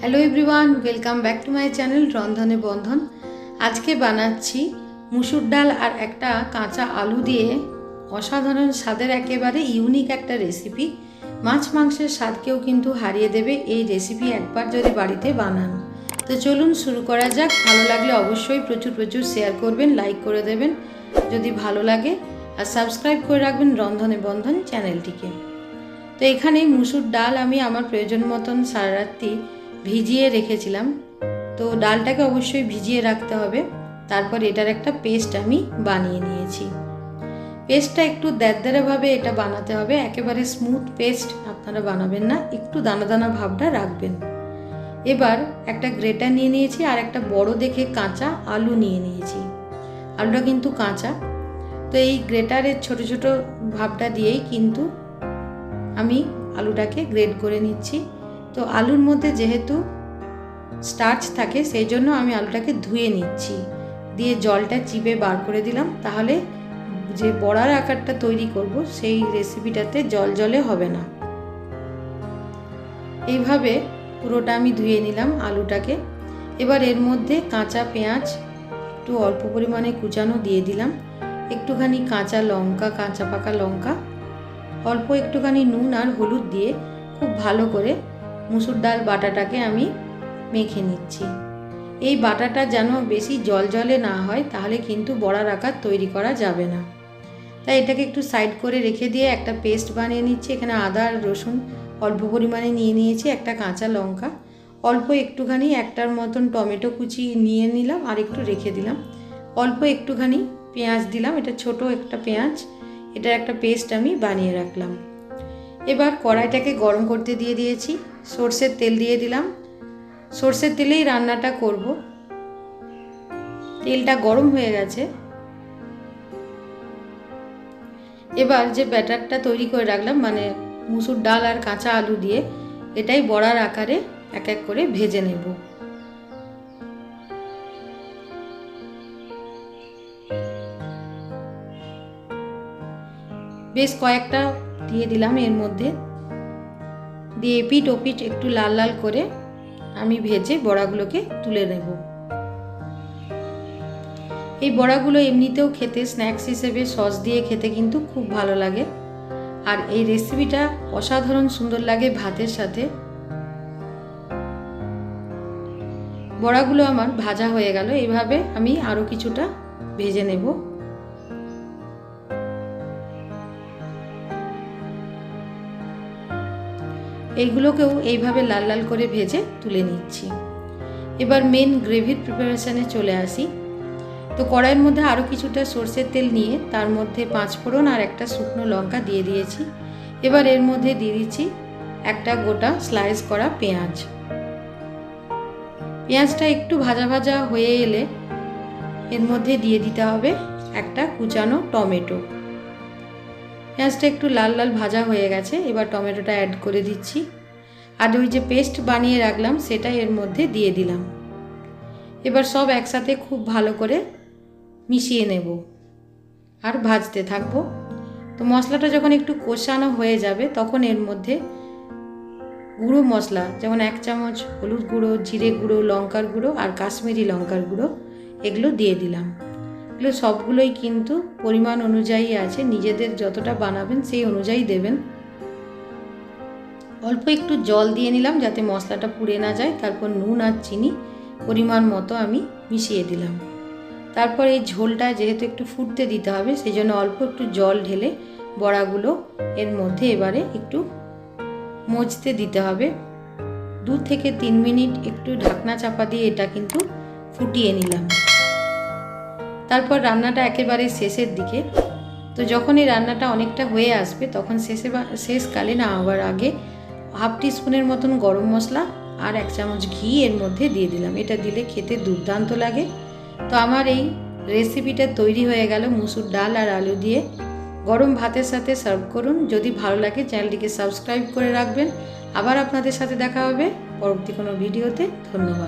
Hello everyone welcome back to my channel রন্ধনে বন্ধন আজকে বানাচ্ছি মুসুর ডাল আর একটা কাঁচা আলু দিয়ে অসাধারণ স্বাদের একেবারে ইউনিক একটা রেসিপি মাছ মাংসের স্বাদকেও কিন্তু হারিয়ে দেবে এই রেসিপি একবার যদি বাড়িতে বানান। তো চলুন শুরু করা যাক। ভালো লাগলে অবশ্যই প্রচুর প্রচুর শেয়ার করবেন লাইক করে দেবেন। যদি ভালো লাগে, আর সাবস্ক্রাইব করে রাখবেন রন্ধনে বন্ধন চ্যানেলটিকে তো এখানে মুসুর ডাল আমি আমার প্রয়োজন মতন সারা রাত্রি ভিজিয়ে রেখেছিলাম। তো ডালটাকে অবশ্যই ভিজিয়ে রাখতে হবে। তারপর এটার একটা পেস্ট আমি বানিয়ে নিয়েছি। পেস্টটা একটু দ্যারদারাভাবে এটা বানাতে হবে। একেবারে স্মুথ পেস্ট আপনারা বানাবেন না। একটু দানা দানা ভাবটা রাখবেন। এবার একটা গ্রেটার নিয়ে নিয়েছি আর একটা বড় দেখে কাঁচা আলু নিয়ে নিয়েছি। আলুটা কিন্তু কাঁচা। তো এই গ্রেটারের ছোট ছোট ভাবটা দিয়েই কিন্তু আমি আলুটাকে গ্রেড করে নিচ্ছি। তো আলুর মধ্যে যেহেতু স্টার্চ থাকে, সেই জন্য আমি আলুটাকে ধুয়ে নিচ্ছি। দিয়ে জলটা চিপে বার করে দিলাম। তাহলে যে বড়ার আকারটা তৈরি করব, সেই রেসিপিটাতে জল জলে হবে না। এইভাবে পুরোটা আমি ধুয়ে নিলাম আলুটাকে। এবার এর মধ্যে কাঁচা পেঁয়াজ একটু অল্প পরিমাণে কুচানো দিয়ে দিলাম। একটুখানি কাঁচা লঙ্কা, কাঁচা পাকা লঙ্কা, অল্প একটুখানি নুন আর হলুদ দিয়ে খুব ভালো করে মুসুর ডাল বাটাটাকে আমি মেখে নিচ্ছি। এই বাটাটা যেন বেশি জল জলে না হয়, তাহলে কিন্তু বড়ার আকার তৈরি করা যাবে না। তাই এটাকে একটু সাইড করে রেখে দিয়ে একটা পেস্ট বানিয়ে নিচ্ছি। এখানে আদা আর রসুন অল্প পরিমাণে নিয়ে নিয়েছি, একটা কাঁচা লঙ্কা। অল্প একটুখানি একটার মতন টমেটো কুচি নিয়ে নিলাম আর একটু রেখে দিলাম। অল্প একটুখানি পেঁয়াজ দিলাম, এটা ছোট একটা পেঁয়াজ। এটার একটা পেস্ট আমি বানিয়ে রাখলাম। এবার কড়াইটাকে গরম করতে দিয়ে দিয়েছি। সর্ষের তেল দিয়ে দিলাম। সর্ষের তেলেই রান্নাটা করব। তেলটা গরম হয়ে গেছে। এবার যে ব্যাটারটা তৈরি করে রাখলাম মানে মুসুর ডাল আর কাঁচা আলু দিয়ে, এটাই বড়ার আকারে এক এক করে ভেজে নেব। বেশ কয়েকটা দিয়ে দিলাম এর মধ্যে। দিয়ে এপিট ওপিট একটু লাল লাল করে আমি ভেজে বড়াগুলোকে তুলে নেব। এই বড়াগুলো এমনিতেও খেতে স্ন্যাক্স হিসেবে সস দিয়ে খেতে কিন্তু খুব ভালো লাগে। আর এই রেসিপিটা অসাধারণ সুন্দর লাগে ভাতের সাথে। বড়াগুলো আমার ভাজা হয়ে গেল এইভাবে আমি আরও কিছুটা ভেজে নেব। এইগুলোকেও এইভাবে লাল লাল করে ভেজে তুলে নিচ্ছি। এবার মেন গ্রেভির প্রিপারেশানে চলে আসি। তো কড়াইয়ের মধ্যে আরও কিছুটা সর্ষের তেল নিয়ে তার মধ্যে পাঁচ ফোড়ন আর একটা শুকনো লঙ্কা দিয়ে দিয়েছি। এবার এর মধ্যে দিয়ে দিচ্ছি একটা গোটা স্লাইস করা পেঁয়াজ। পেঁয়াজটা একটু ভাজা ভাজা হয়ে এলে এর মধ্যে দিয়ে দিতে হবে একটা কুচানো টমেটো। পেঁয়াজটা একটু লাল লাল ভাজা হয়ে গেছে, এবার টমেটোটা অ্যাড করে দিচ্ছি। আর ওই যে পেস্ট বানিয়ে রাখলাম, সেটা এর মধ্যে দিয়ে দিলাম। এবার সব একসাথে খুব ভালো করে মিশিয়ে নেব। আর ভাজতে থাকব। তো মশলাটা যখন একটু কষানো হয়ে যাবে, তখন এর মধ্যে গুঁড়ো মশলা, যেমন এক চামচ হলুদ গুঁড়ো, জিরে গুঁড়ো, লঙ্কার গুঁড়ো আর কাশ্মীরি লঙ্কার গুঁড়ো, এগুলো দিয়ে দিলাম। এগুলো সবগুলোই কিন্তু পরিমাণ অনুযায়ী আছে, নিজেদের যতটা বানাবেন সেই অনুযায়ী দেবেন। অল্প একটু জল দিয়ে নিলাম যাতে মশলাটা পুড়ে না যায়, তারপর নুন আর চিনি পরিমাণ মতো আমি মিশিয়ে দিলাম। তারপর এই ঝোলটা যেহেতু একটু ফুটতে দিতে হবে সেই জন্য অল্প একটু জল ঢেলে বড়াগুলো এর মধ্যে এবারে একটু মজতে দিতে হবে। দু থেকে তিন মিনিট একটু ঢাকনা চাপা দিয়ে এটা কিন্তু ফুটিয়ে নিলাম। তারপর রান্নাটা একেবারে শেষের দিকে। তো যখন এই রান্নাটা অনেকটা হয়ে আসবে, তখন শেষে শেষকালে না আবার আগে হাফ টিস্পুনের মতন গরম মশলা আর এক চামচ ঘি এর মধ্যে দিয়ে দিলাম। এটা দিলে খেতে দুর্দান্ত লাগে। তো আমার এই রেসিপিটা তৈরি হয়ে গেল মুসুর ডাল আর আলু দিয়ে। গরম ভাতের সাথে সার্ভ করুন। যদি ভালো লাগে চ্যানেলটিকে সাবস্ক্রাইব করে রাখবেন। আবার আপনাদের সাথে দেখা হবে পরবর্তী কোনো ভিডিওতে। ধন্যবাদ।